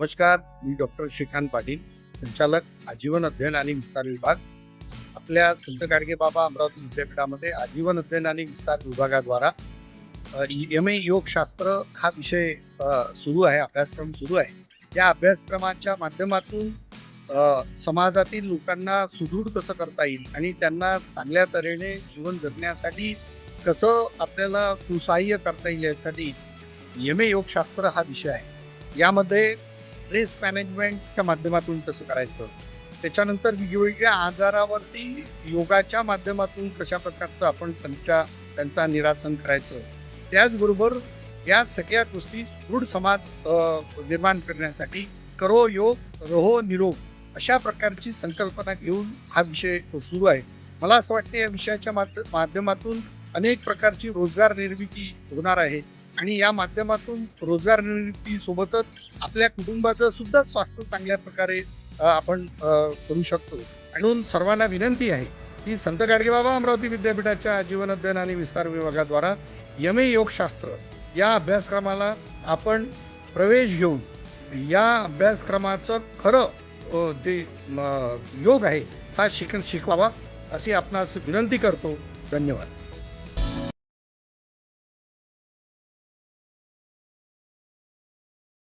नमस्कार मी डॉक्टर श्रीकांत पाटील संचालक आजीवन अध्ययन आणि विस्तार विभाग. आपल्या संत गाडगे बाबा अमरावती विद्यापीठामध्ये आजीवन अध्ययन आणि विस्तार विभागाद्वारा एम ए योगशास्त्र हा विषय सुरू आहे अभ्यासक्रम सुरू आहे. या अभ्यासक्रमाच्या माध्यमातून समाजातील लोकांना सुदृढ कसं करता येईल आणि त्यांना चांगल्या तऱ्हेने जीवन जगण्यासाठी कसं आपल्याला सुसहाय्य करता येईल यासाठी एम ए योगशास्त्र हा विषय आहे. यामध्ये रिस्क मॅनेजमेंटच्या माध्यमातून कसं करायचं. त्याच्यानंतर वेगवेगळ्या आजारावरती योगाच्या माध्यमातून कशा प्रकारचं आपण त्यांच्या त्यांचा निरासन करायचं. त्याचबरोबर या सगळ्या गोष्टी दृढ समाज निर्माण करण्यासाठी करो योग रहो निरोग अशा प्रकारची संकल्पना घेऊन हा विषय सुरू आहे. मला असं वाटतं या विषयाच्या माध्यमातून अनेक प्रकारची रोजगार निर्मिती होणार आहे. आणि या माध्यमातून रोजगार निर्मिती सोबतच आपल्या कुटुंबाचं सुद्धा स्वास्थ्य चांगल्या प्रकारे आपण करू शकतो. म्हणून सर्वांना विनंती आहे की संत गाडगेबाबा अमरावती विद्यापीठाच्या जीवन अध्ययन आणि विस्तार विभागाद्वारा यमे योगशास्त्र या अभ्यासक्रमाला आपण प्रवेश घेऊन या अभ्यासक्रमाचं खरं जे योग आहे हा शिक शिकवावा अशी आपणास विनंती करतो. धन्यवाद.